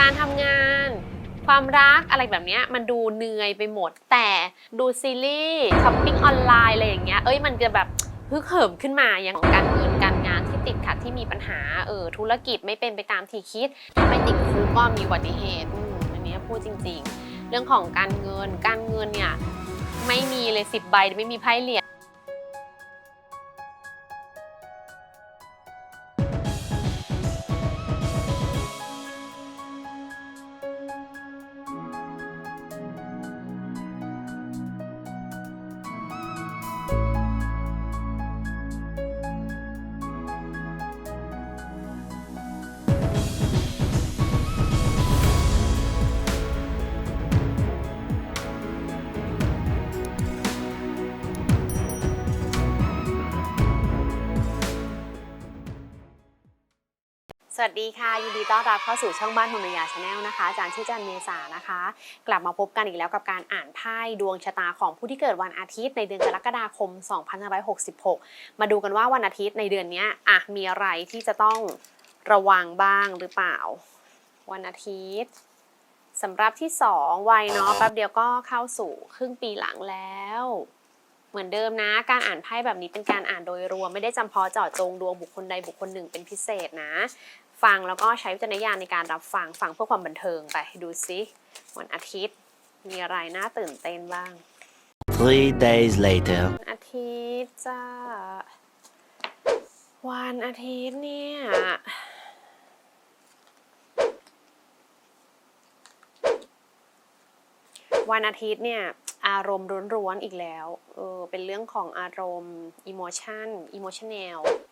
การทำงาน ความรักอะไรแบบเนี้ยมันดูเหนื่อยไปหมด แต่ดูซีรีส์ช้อปปิ้งออนไลน์อะไรอย่างเงี้ยเอ้ยมันจะแบบฮึกเหิมขึ้นมาอย่างของการเงินการงานที่ติดขัดที่มีปัญหาเออธุรกิจไม่เป็นไปตามที่คิดไม่ติดคุกก็มีอุบัติเหตุอืมอันนี้พูดจริง ๆ เรื่องของการเงินการเงินเนี่ยไม่มีเลยสิบใบไม่มีไพ่เหรียญ วัสดีค่ะยินดีต้อนรับเข้าสู่ช่องบ้านธนยาชาแนลนะคะอาจารย์ชื่อจันเมษานะคะ กลับมาพบกันอีกแล้วกับการอ่านไพ่ดวงชะตาของผู้ที่เกิดวันอาทิตย์ในเดือนกรกฎาคม 2566 มาดูกันว่าวันอาทิตย์ในเดือนนี้อะมีอะไรที่จะต้องระวังบ้างหรือเปล่า วันอาทิตย์สำหรับที่ 2 วัยเนาะแป๊บเดียวก็เข้าสู่ครึ่งปีหลังแล้วเหมือนเดิมนะ การอ่านไพ่แบบนี้เป็นการอ่านโดยรวมไม่ได้จำเพาะเจาะจงดวงบุคคลใดบุคคลหนึ่งเป็นพิเศษนะ ฟังแล้วก็ใช้วิจารณญาณในการรับฟังฟังเพื่อความบันเทิงไปดูซิวันอาทิตย์ มีอะไรน่าตื่นเต้นบ้าง Three days later. วันอาทิตย์จ้าวันอาทิตย์เนี่ยวันอาทิตย์เนี่ยอารมณ์ร้วนๆอีกแล้ว เออ เป็นเรื่องของอารมณ์ emotion emotional เพราะ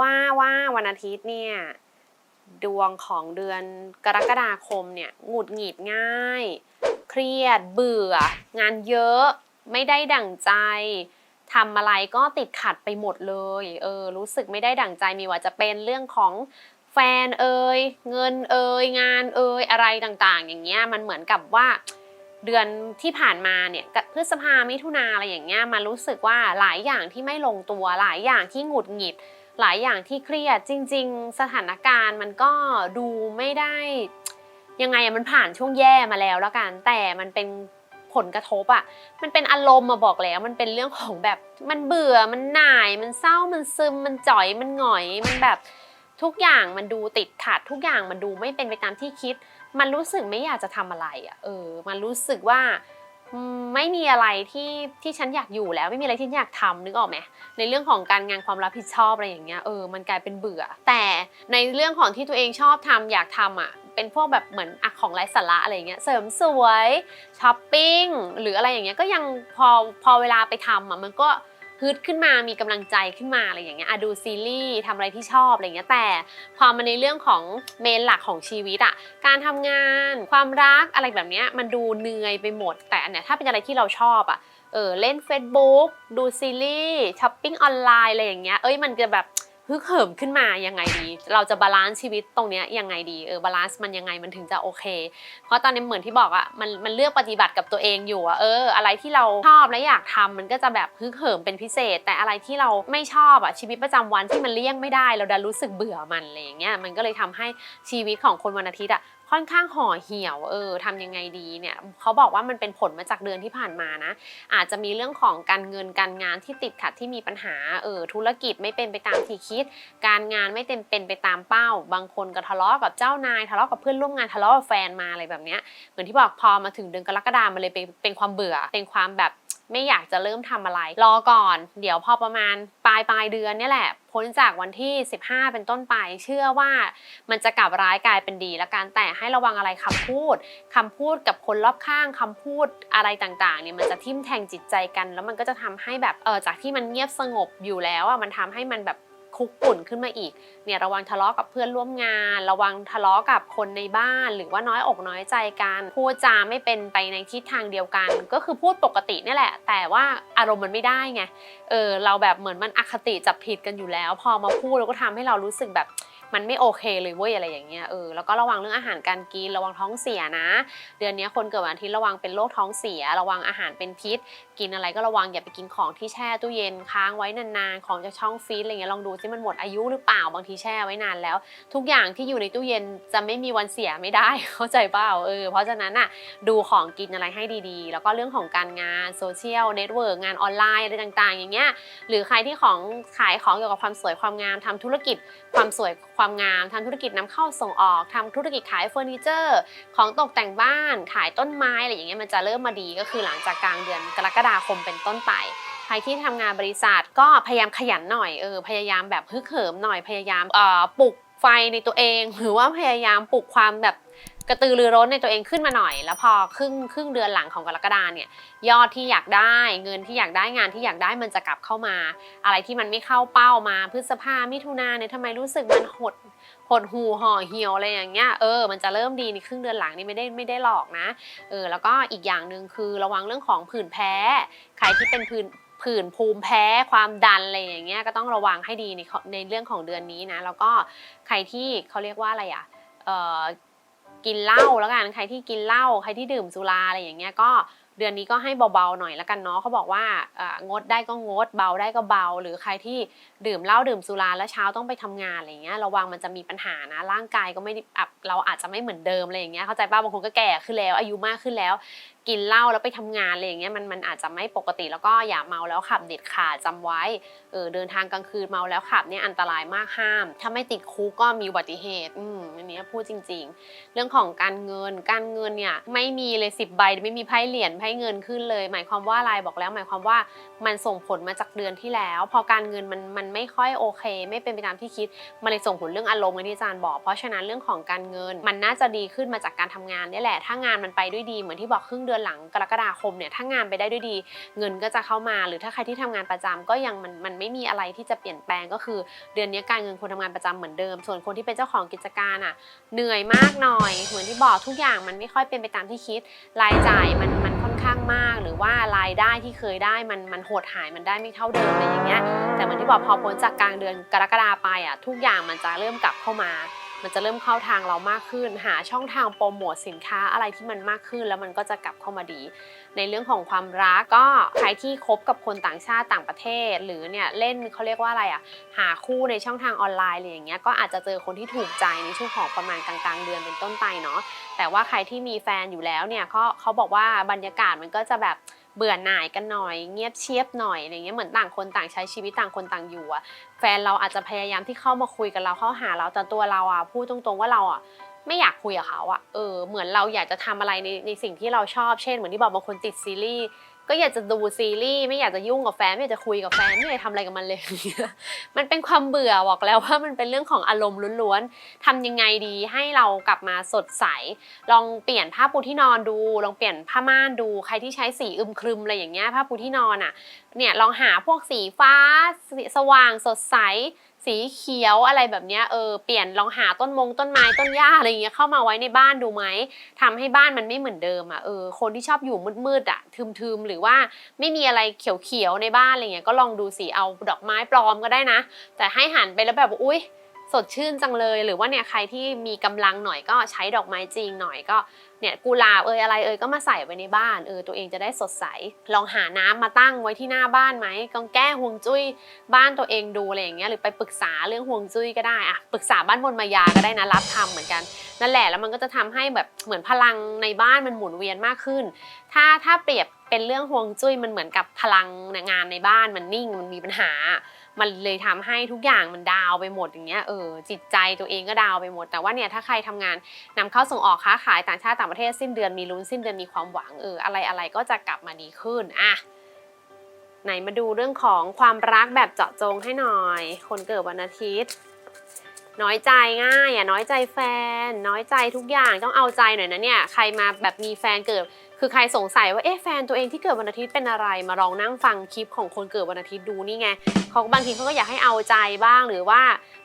ว่าว่าวันอาทิตย์เนี่ยดวงของเดือนกรกฎาคมเนี่ยหงุดหงิดง่าย เครียดเบื่อ งานเยอะไม่ได้ดั่งใจทำอะไรก็ติดขัดไปหมดเลยเออรู้สึกไม่ได้ดั่งใจมีว่าจะเป็นเรื่องของแฟนเอ่ยเงินเอ่ยงานเอ่ยอะไรต่างๆ อย่างเงี้ยมันเหมือนกับว่าเดือนที่ผ่านมาเนี่ยพฤษภามิถุนาอะไรอย่างเงี้ยมันรู้สึกว่าหลายอย่างที่ไม่ลงตัวหลายอย่างที่หงุดหงิด หลายอย่างที่เครียดจริง ๆ สถานการณ์มันก็ดูไม่ได้ ยังไงอะมันผ่านช่วงแย่มาแล้วแล้วกัน แต่มันเป็นผลกระทบอะมันเป็นอารมณ์มาบอกแล้วมันเป็นเรื่องของแบบมันเบื่อมันหน่ายมันเศร้ามันซึมมันจ่อยมันหงอยมันแบบทุกอย่างมันดูติดขัดทุกอย่างมันดูไม่เป็นไปตามที่คิด มันรู้สึกไม่อยากจะทำอะไรอะเออ มันรู้สึกว่า ไม่มีอะไรที่ที่ฉันอยากอยู่แล้วไม่มีอะไรที่อยากทำนึกออกไหมในเรื่องของการงานความรับผิดชอบอะไรอย่างเงี้ยเออมันกลายเป็นเบื่อ แต่ในเรื่องของที่ตัวเองชอบทำอยากทำอะเป็นพวกแบบเหมือนอของไร้สาระอะไรเงี้ยเสริมสวยช้อปปิ้งหรืออะไรอย่างเงี้ยก็ยังพอพอเวลาไปทำอะมันก็ ฮึดขึ้นมามีกำลังใจขึ้นมาอะไรอย่างเงี้ยอะดูซีรีส์ทำอะไรที่ชอบอะไรอย่างเงี้ยแต่พอมาในเรื่องของเมนหลักของชีวิตอะการทำงานความรักอะไรแบบเนี้ยมันดูเหนื่อยไปหมด แต่อันเนี้ยถ้าเป็นอะไรที่เราชอบอะเออเล่น Facebook ดูซีรีส์ช้อปปิ้งออนไลน์อะไรอย่างเงี้ยเอ้ยมันจะแบบ ฮึกเหิมขึ้นมายังไงดี เราจะบาลานซ์ชีวิตตรงเนี้ยยังไงดีเออบาลานซ์มันยังไงมันถึงจะโอเค เพราะตอนนี้เหมือนที่บอกอะมันมันเลือกปฏิบัติกับตัวเองอยู่อะเออ อะไรที่เราชอบและอยากทำมันก็จะแบบฮึกเหิมเป็นพิเศษ แต่อะไรที่เราไม่ชอบอะชีวิตประจำวันที่มันเลี่ยงไม่ได้ เราดันรู้สึกเบื่อมันอะไรอย่างเงี้ยมันก็เลยทำให้ชีวิตของคนวันอาทิตย์อะค่อนข้างห่อเหี่ยวเออทำยังไงดีเนี่ยเขาบอกว่ามันเป็นผลมาจากเดือนที่ผ่านมานะ อาจจะมีเรื่องของการเงินการงานที่ติดขัดที่มีปัญหาเออธุรกิจไม่เป็นไปตามที่คิดการงานไม่เต็มเป็นไปตามเป้า บางคนก็ทะเลาะกับเจ้านาย ทะเลาะกับเพื่อนร่วมงานทะเลาะกับแฟนมาอะไรแบบเนี้ยเหมือนที่บอกพอมาถึงเดือนกรกฎาคมันเลยเป็นเป็นความเบื่อเป็นความแบบไม่อยากจะเริ่มทำอะไร รอก่อน เดี๋ยวพอประมาณปลายปลายเดือนนี่แหละ พ้นจากวันที่ 15 เป็นต้นไป เชื่อว่ามันจะกลับร้ายกลายเป็นดีแล้วกัน แต่ให้ระวังอะไรคำพูดคำพูดกับคนรอบข้างคำพูดอะไรต่างๆเนี่ยมันจะทิ่มแทงจิตใจกัน แล้วมันก็จะทำให้แบบเออจากที่มันเงียบสงบอยู่แล้วอะมันทำให้มันแบบ คุกกุ่นขึ้นมาอีกเนี่ยระวังทะเลาะกับเพื่อนร่วมงาน ระวังทะเลาะกับคนในบ้าน หรือว่าน้อยอกน้อยใจกันพูดจาไม่เป็นไปในทิศทางเดียวกัน ก็คือพูดปกตินี่แหละ แต่ว่าอารมณ์มันไม่ได้ไงเออเราแบบเหมือนมันอคติจับผิดกันอยู่แล้ว พอมาพูดแล้วก็ทำให้เรารู้สึกแบบ มันไม่โอเคเลยเว้ยอะไรอย่างเงี้ยเออแล้วก็ระวังเรื่องอาหารการกินระวังท้องเสียนะ เดือนนี้คนเกิดวันอาทิตย์ระวังเป็นโรคท้องเสีย ระวังอาหารเป็นพิษ กินอะไรก็ระวังอย่าไปกินของที่แช่ตู้เย็นค้างไว้นานๆของจากช่องฟรีซอะไรเงี้ยลองดูซิมันหมดอายุหรือเปล่าบางทีแช่ไว้นานแล้ว ทุกอย่างที่อยู่ในตู้เย็นจะไม่มีวันเสียไม่ได้เข้าใจเปล่าเออเพราะฉะนั้นอะดูของกินอะไรให้ดีๆ แล้วก็เรื่องของการงานโซเชียลเน็ตเวิร์กงานออนไลน์อะไรต่างๆ อย่างเงี้ยหรือใครที่ของขายของเกี่ยวกับความสวยความงามทำธุรกิจความสวยความงามทำธุรกิจนำเข้าส่งออกทำธุรกิจขายเฟอร์นิเจอร์ ของตกแต่งบ้านขายต้นไม้อะไรอย่างเงี้ยมันจะเริ่มมาดีก็คือหลังจากกลางเดือนกรกฎาคมเป็นต้นไปใครที่ทำงานบริษัทก็พยายามขยันหน่อยเออพยายามแบบฮึกเหิมหน่อยพยายามเอ่อปลุกไฟในตัวเอง หรือว่าพยายามปลุกความแบบ กระตือรือร้นในตัวเองขึ้นมาหน่อย แล้วพอครึ่งครึ่งเดือนหลังของกรกฎาเนี่ยยอดที่อยากได้เงินที่อยากได้งานที่อยากได้มันจะกลับเข้ามา อะไรที่มันไม่เข้าเป้ามาพฤษภามิถุนาเนี่ยทำไมรู้สึกมันหดหดหูห่อเหี่ยวอะไรอย่างเงี้ยเออมันจะเริ่มดีในครึ่งเดือนหลังนี่ไม่ได้ไม่ได้หลอกนะเออแล้วก็อีกอย่างหนึ่งคือระวังเรื่องของผื่นแพ้ ใครที่เป็นผื่นผื่นภูมิแพ้ความดันอะไรอย่างเงี้ยก็ต้องระวังให้ดีในในเรื่องของเดือนนี้นะ แล้วก็ใครที่เขาเรียกว่าอะไรอะเออ กินเหล้าแล้วกันใครที่กินเหล้าใครที่ดื่มสุราอะไรอย่างเงี้ยก็เดือนนี้ก็ให้เบาๆหน่อยแล้วกันเนาะเขาบอกว่างดได้ก็งด เบาได้ก็เบา หรือใครที่ดื่มเหล้าดื่มสุราแล้วเช้าต้องไปทำงานอะไรอย่างเงี้ยระวังมันจะมีปัญหานะร่างกายก็ไม่เราอาจจะไม่เหมือนเดิมอะไรอย่างเงี้ยเข้าใจป่ะบางคนก็แก่ขึ้นแล้ว อายุมากขึ้นแล้ว กินเหล้าแล้วไปทำงานอะไรอย่างเงี้ยมันมันอาจจะไม่ปกติแล้วก็อย่าเมาแล้วขับเด็ดขาดจำไว้เออเดินทางกลางคืนเมาแล้วขับเนี่ยอันตรายมากห้าม ถ้าไม่ติดคุกก็มีอุบัติเหตุอืมอันนี้พูดจริง ๆ เรื่องของการเงินการเงินเนี่ยไม่มีเลยสิบใบไม่มีไพ่เหรียญไพ่เงินขึ้นเลย หมายความว่าอะไรบอกแล้ว หมายความว่ามันส่งผลมาจากเดือนที่แล้ว พอการเงินมันมันไม่ค่อยโอเค ไม่เป็นไปตามที่คิดมันเลยส่งผลเรื่องอารมณ์ที่อาจารย์บอก เพราะฉะนั้นเรื่องของการเงินมันน่าจะดีขึ้นมาจากการทำงานนี่แหละ ถ้างานมันไปด้วยดีเหมือนที่บอกครึ่งเดือนหลังกรกฎาคมเนี่ยถ้างานไปได้ด้วยดี เงินก็จะเข้ามา หรือถ้าใครที่ทำงานประจำก็ยังมันมันไม่มีอะไรที่จะเปลี่ยนแปลงก็คือ เดือนนี้การเงินคนทำงานประจำเหมือนเดิม ส่วนคนที่เป็นเจ้าของกิจการอะเหนื่อยมากหน่อยเหมือนที่บอกทุกอย่างมันไม่ค่อยเป็นไปตามที่คิดรายจ่ายมันมันค่อนข้างมาก หรือว่ารายได้ที่เคยได้มันมันหดหายมันได้ไม่เท่าเดิมอะไรอย่างเงี้ยแต่เหมือนที่บอกพอพ้นจากกลางเดือนกรกฎาไปอะทุกอย่างมันจะเริ่มกลับเข้ามา มันจะเริ่มเข้าทางเรามากขึ้น หาช่องทางโปรโมทสินค้าอะไรที่มันมากขึ้น แล้วมันก็จะกลับเข้ามาดี ในเรื่องของความรักก็ใครที่คบกับคนต่างชาติต่างประเทศ หรือเนี่ยเล่นเขาเรียกว่าอะไรอะหาคู่ในช่องทางออนไลน์อะไรอย่างเงี้ยก็อาจจะเจอคนที่ถูกใจในช่วงของประมาณกลางๆ เดือนเป็นต้นไปเนาะแต่ว่าใครที่มีแฟนอยู่แล้วเนี่ยเขาเขาบอกว่าบรรยากาศมันก็จะแบบ เบื่อหน่ายกันหน่อย เงียบเชียบหน่อยอะไรเงี้ยเหมือนต่างคนต่างใช้ชีวิตต่างคนต่างอยู่อะแฟนเราอาจจะพยายามที่เข้ามาคุยกับเราเข้าหาเราแต่ตัวเราอะพูดตรงๆว่าเราอะไม่อยากคุยกับเขาอะเออเหมือนเราอยากจะทำอะไรในในสิ่งที่เราชอบเช่น เหมือนที่บอกบางคนติดซีรีส์ ก็อยากจะดูซีรีส์ไม่อยากจะยุ่งกับแฟนไม่อยากจะคุยกับแฟนไม่อยากทำอะไรกับมันเลย มันเป็นความเบื่อบอกแล้วว่ามันเป็นเรื่องของอารมณ์ล้วนๆทำยังไงดีให้เรากลับมาสดใส ลองเปลี่ยนผ้าปูที่นอนดู ลองเปลี่ยนผ้าม่านดู ใครที่ใช้สีอึมครึมอะไรอย่างเงี้ยผ้าปูที่นอนอะเนี่ยลองหาพวกสีฟ้าสีสว่างสดใส สีเขียวอะไรแบบเนี้ยเออเปลี่ยนลองหาต้นมงต้นไม้ต้นหญ้าอะไรอย่างเงี้ยเข้ามาไว้ในบ้านดูไหมทำให้บ้านมันไม่เหมือนเดิมอะเออคนที่ชอบอยู่มืดๆอะทึมๆหรือว่าไม่มีอะไรเขียวๆในบ้านอะไรเงี้ยก็ลองดูสิเอาดอกไม้ปลอมก็ได้นะ แต่ให้หันไปแล้วแบบอุ้ย สดชื่นจังเลย หรือว่าเนี่ยใครที่มีกำลังหน่อยก็ใช้ดอกไม้จริงหน่อยก็เนี่ยกุหลาบเอยอะไรเอยก็มาใส่ไว้ในบ้านเออตัวเองจะได้สดใส ลองหาน้ำมาตั้งไว้ที่หน้าบ้านไหมกองแก้ห่วงจุ้ยบ้านตัวเองดูอะไรอย่างเงี้ยหรือไปปรึกษาเรื่องห่วงจุ้ยก็ได้อะปรึกษาบ้านบนมายาก็ได้นะรับทำเหมือนกันนั่นแหละแล้วมันก็จะทำให้แบบเหมือนพลังในบ้านมันหมุนเวียนมากขึ้น ถ้าถ้าเปรียบเป็นเรื่องห่วงจุ้ยมันเหมือนกับพลังงานในบ้านมันนิ่งมันมีปัญหา มันเลยทำให้ทุกอย่างมันดาวไปหมดอย่างเงี้ยเออจิตใจตัวเองก็ดาวไปหมด แต่ว่าเนี่ยถ้าใครทำงานนำเข้าส่งออกค้าขายต่างชาติต่างประเทศสิ้นเดือนมีลุ้นสิ้นเดือนมีความหวังเอออะไรอะไรก็จะกลับมาดีขึ้นอะไหนมาดูเรื่องของความรักแบบเจาะจงให้หน่อย คนเกิดวันอาทิตย์ น้อยใจง่ายอย่าน้อยใจแฟน น้อยใจทุกอย่างต้องเอาใจหน่อยนะเนี่ยใครมาแบบมีแฟนเกิด คือใครสงสัยว่าเอ๊ะแฟนตัวเองที่เกิดวันอาทิตย์เป็นอะไรมาลองนั่งฟังคลิปของคนเกิดวันอาทิตย์ดูนี่ไงเขาบางทีเขาก็อยากให้เอาใจบ้างหรือว่า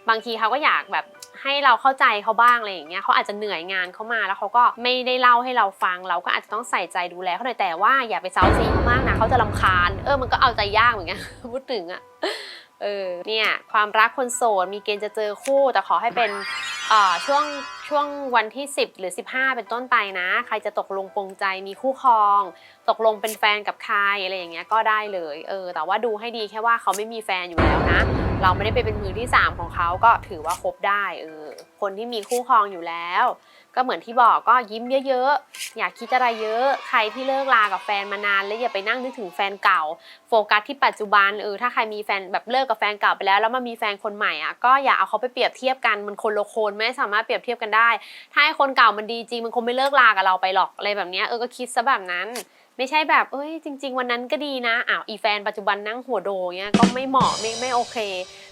บางทีเขาก็อยากแบบให้เราเข้าใจเขาบ้างอะไรอย่างเงี้ยเขาอาจจะเหนื่อยงานเขามาแล้วเขาก็ไม่ได้เล่าให้เราฟัง เราก็อาจจะต้องใส่ใจดูแลเขาหน่อยแต่ว่าอย่าไปเซาซีเขามากนะเขาจะรำคาญ เออมันก็เอาใจยากเหมือนกันพูดถึงอะเออเนี่ยความรักคนโสดมีเกณฑ์จะเจอคู่แต่ขอให้เป็น ช่วงช่วงวันที่ 10 หรือ 15 เป็นต้นไปนะ ใครจะตกลงปรงใจมีคู่ครอง ตกลงเป็นแฟนกับใครอะไรอย่างเงี้ยก็ได้เลยเออแต่ว่าดูให้ดีแค่ว่าเขาไม่มีแฟนอยู่แล้วนะ เราไม่ได้ไปเป็นมือที่ 3 ของเขาก็ถือว่าคบได้เออคนที่มีคู่ครองอยู่แล้ว ก็เหมือนที่บอกก็ยิ้มเยอะๆ อย่าคิดอะไรเยอะ ใครที่เลิกลากับแฟนมานานแล้วอย่าไปนั่งนึกถึงแฟนเก่า โฟกัสที่ปัจจุบันเออถ้าใครมีแฟนแบบเลิกกับแฟนเก่าไปแล้ว แล้วมามีแฟนคนใหม่อะก็อย่าเอาเขาไปเปรียบเทียบกันมันคนละคนไม่สามารถเปรียบเทียบกันได้ ถ้าไอ้คนเก่ามันดีจริงมันคงไม่เลิกลากับเราไปหรอกอะไรแบบเนี้ยเออก็คิดซะแบบนั้น ไม่ใช่แบบเอ้ยจริง ๆ วันนั้นก็ดีนะอ้าวอีแฟนปัจจุบันนั่งหัวโดเงี้ยก็ไม่เหมาะไม่ไม่โอเค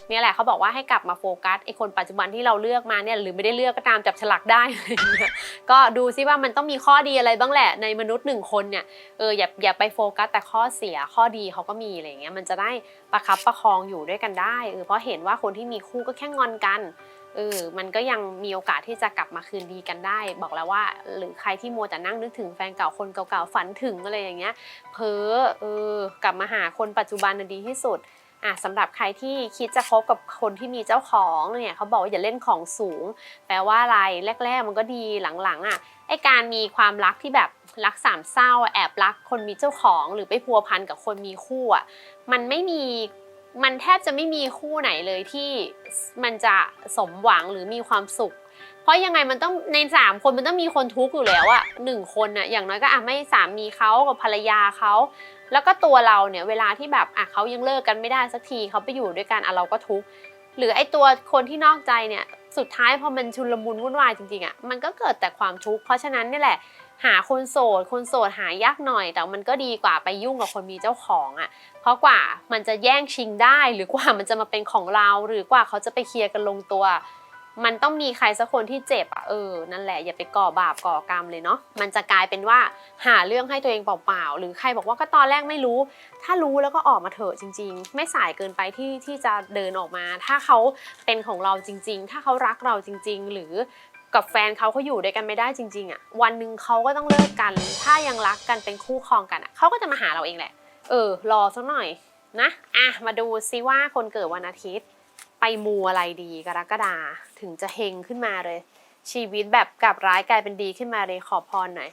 เนี่ยแหละเขาบอกว่าให้กลับมาโฟกัสไอคนปัจจุบันที่เราเลือกมาเนี่ยหรือไม่ได้เลือกก็ตามจับฉลากได้อะไรเงี้ยก็ดูซิว่ามันต้องมีข้อดีอะไรบ้างแหละในมนุษย์หนึ่งคนเนี่ยเอออย่าอย่าไปโฟกัสแต่ข้อเสียข้อดีเขาก็มีอะไรเงี้ยมันจะได้ประคับประคองอยู่ด้วยกันได้เออเพราะเห็นว่าคนที่มีคู่ก็แค่งอนกัน เออมันก็ยังมีโอกาสที่จะกลับมาคืนดีกันได้ บอกแล้วว่า หรือใครที่มัวแต่นั่งนึกถึงแฟนเก่าคนเก่าๆฝันถึงอะไรอย่างเงี้ยเพ้อเออกลับมาหาคนปัจจุบันดีที่สุดอะสำหรับใครที่คิดจะคบกับคนที่มีเจ้าของเนี่ยเขาบอกว่าอย่าเล่นของสูง แปลว่าอะไรแรก ๆ มันก็ดีหลังๆอะไอการมีความรักที่แบบรักสามเศร้า แอบรักคนมีเจ้าของ หรือไปพัวพันกับคนมีคู่อะมันไม่มี มันแทบจะไม่มีคู่ไหนเลยที่มันจะสมหวังหรือมีความสุข เพราะยังไงมันต้องในสามคนมันต้องมีคนทุกข์อยู่แล้วอะหนึ่งคนอะอย่างน้อยก็อะไม่สามีเขากับภรรยาเขาแล้วก็ตัวเราเนี่ยเวลาที่แบบอะเขายังเลิกกันไม่ได้สักทีเขาไปอยู่ด้วยกันอะเราก็ทุกข์หรือไอตัวคนที่นอกใจเนี่ยสุดท้ายพอมันชุนลมุนวุ่นวายจริงๆอะมันก็เกิดแต่ความทุกข์เพราะฉะนั้นนี่แหละ หาคนโสด คนโสดหายากหน่อย แต่มันก็ดีกว่าไปยุ่งกับคนมีเจ้าของอะ เพราะกว่ามันจะแย่งชิงได้หรือกว่ามันจะมาเป็นของเรา หรือกว่าเขาจะไปเคลียร์กันลงตัว มันต้องมีใครสักคนที่เจ็บอะเออนั่นแหละอย่าไปก่อบาปก่อกรรมเลยเนาะมันจะกลายเป็นว่าหาเรื่องให้ตัวเองเปล่าๆหรือใครบอกว่าก็ตอนแรกไม่รู้ ถ้ารู้แล้วก็ออกมาเถอะจริง ๆ ไม่สายเกินไปที่ที่จะเดินออกมา ถ้าเขาเป็นของเราจริง ๆ ถ้าเขารักเราจริง ๆ หรือ กับแฟนเขาเขาอยู่ด้วยกันไม่ได้จริงๆอะวันหนึ่งเขาก็ต้องเลิกกัน ถ้ายังรักกันเป็นคู่ครองกันอะเขาก็จะมาหาเราเองแหละ เออ รอสักหน่อยนะอะมาดูซิว่าคนเกิดวันอาทิตย์ ไปมูอะไรดีกรกฎาถึงจะเฮงขึ้นมาเลย ชีวิตแบบกลับร้ายกลายเป็นดีขึ้นมาเลยขอพรหน่อย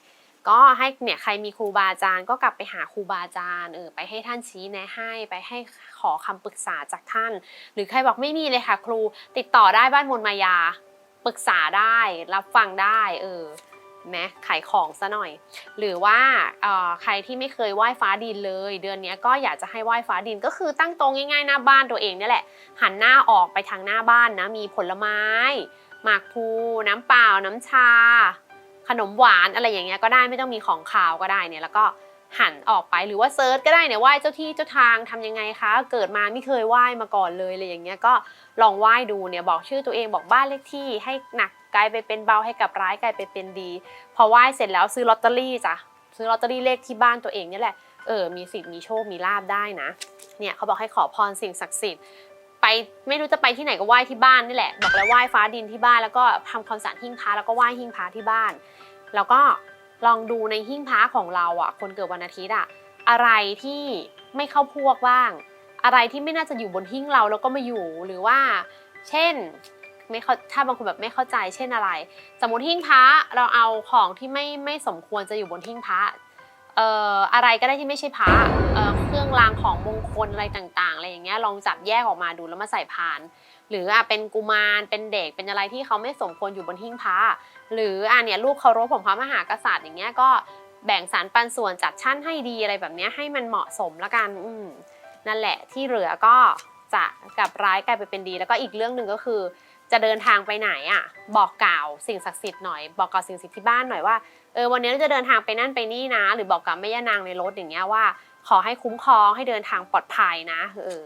ก็ให้เนี่ยใครมีครูบาอาจารย์ก็กลับไปหาครูบาอาจารย์เออไปให้ท่านชี้แนะให้ไปให้ขอคำปรึกษาจากท่าน หรือใครบอกไม่มีเลยค่ะครู ติดต่อได้บ้านมนมายา ปรึกษาได้ รับฟังได้ เออแม้ขายของซะหน่อย หรือว่าใครที่ไม่เคยไหว้ฟ้าดินเลย เดือนนี้ก็อยากจะให้ไหว้ฟ้าดินก็คือตั้งต๊ะง่ายๆหน้าบ้านตัวเองนี่แหละ หันหน้าออกไปทางหน้าบ้านนะ มีผลไม้ หมากพลูน้ำเปล่า น้ำชา ขนมหวานอะไรอย่างเงี้ยก็ได้ไม่ต้องมีของขาวก็ได้เนี่ยแล้วก็ หันออกไปหรือว่าเซิร์ชก็ได้เนี่ยไหว้เจ้าที่เจ้าทางทำยังไงคะ เกิดมาไม่เคยไหว้มาก่อนเลยอะไรอย่างเงี้ยก็ลองไหว้ดูเนี่ยบอกชื่อตัวเองบอกบ้านเลขที่ให้หนักกลายไปเป็นเบาให้กับร้ายกลายไปเป็นดี พอไหว้เสร็จแล้วซื้อลอตเตอรี่จ้ะซื้อลอตเตอรี่เลขที่บ้านตัวเองเนี่แหละเออมีสิทธิ์มีโชคมีลาบได้นะเนี่ยเขาบอกให้ขอพรสิ่งศักดิ์สิทธิ์ไปไม่รู้จะไปที่ไหนก็ไหว้ที่บ้านนี่แหละ บอกแล้วไหว้ฟ้าดินที่บ้านแล้วก็ทำความสะอาดหิ้งพระแล้วก็ไหว้หิ้งพระที่บ้าน แล้วก็ ลองดูในหิ้งพระของเราอะ คนเกิดวันอาทิตย์อะ อะไรที่ไม่เข้าพวกบ้าง อะไรที่ไม่น่าจะอยู่บนหิ้งเราแล้วก็มาอยู่ หรือว่า เช่นไม่เข้าถ้าบางคนแบบไม่เข้าใจเช่นอะไร สมมติหิ้งพระเราเอาของที่ไม่ไม่สมควรจะอยู่บนหิ้งพระเอ่ออะไรก็ได้ที่ไม่ใช่พระเอ่อเครื่องรางของมงคลอะไรต่างๆอะไรอย่างเงี้ยลองจับแยกออกมาดูแล้วมาใส่พาน หรืออะเป็นกุมารเป็นเด็กเป็นอะไรที่เขาไม่สมควรอยู่บนหิ้งพระหรืออะเนี่ยรูปเคารพของพระมหากษัตริย์อย่างเงี้ยก็แบ่งสรรปันส่วนจัดชั้นให้ดีอะไรแบบเนี้ยให้มันเหมาะสมละกันอืมนั่นแหละที่เหลือก็จะกลับร้ายกลายไปเป็นดี แล้วก็อีกเรื่องหนึ่งก็คือ จะเดินทางไปไหนอะบอกกล่าวสิ่งศักดิ์สิทธิ์หน่อยบอกกล่าวสิ่งศักดิ์สิทธิ์ที่บ้านหน่อยว่าเออวันนี้เราจะเดินทางไปนั่นไปนี่นะ หรือบอกกับแม่ย่านางในรถอย่างเงี้ยว่า ขอให้คุ้มครองให้เดินทางปลอดภัยนะเออ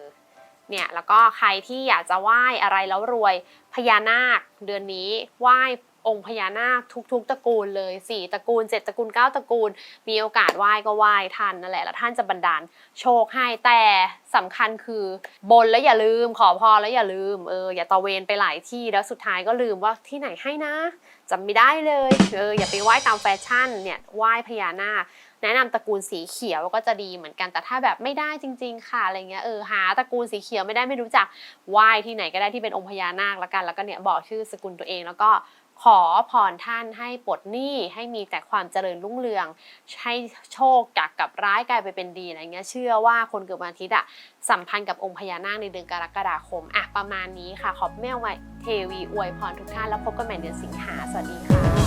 เนี่ยแล้วก็ใครที่อยากจะไหว้อะไรแล้วรวยพญานาค เดือนนี้ไหว้องค์พญานาคทุกๆตระกูลเลยสี่ตระกูลเจ็ดตระกูลเก้าตระกูล มีโอกาสไหว้ก็ไหว้ท่านนั่นแหละแล้วท่านจะบันดาลโชคให้แต่สำคัญคือบนแล้วอย่าลืมขอพรแล้วอย่าลืมเอออย่าตะเวนไปหลายที่แล้วสุดท้ายก็ลืมว่าที่ไหนให้นะจำไม่ได้เลยเอออย่าไปไหว้ตามแฟชั่นเนี่ยไหว้พญานาค แนะนำตระกูลสีเขียวก็จะดีเหมือนกันแต่ถ้าแบบไม่ได้จริง ๆ ค่ะอะไรเงี้ยเออหาตระกูลสีเขียวไม่ได้ไม่รู้จักไหว้ที่ไหนก็ได้ที่เป็นองค์พญานาคละกันแล้วก็เนี่ยบอกชื่อสกุลตัวเอง แล้วก็ขอพรท่านให้ปลดหนี้ให้มีแต่ความเจริญรุ่งเรือง ให้โชคจากกับร้ายกลายไปเป็นดีอะไรเงี้ยเชื่อว่าคนเกิดวันอาทิตย์อะสัมพันธ์กับองค์พญานาคในเดือนกรกฎาคมอะประมาณนี้ค่ะ ขอบแม่ไว้เทวีอวยพรทุกท่านแล้วพบกันใหม่เดือนสิงหาสวัสดีค่ะ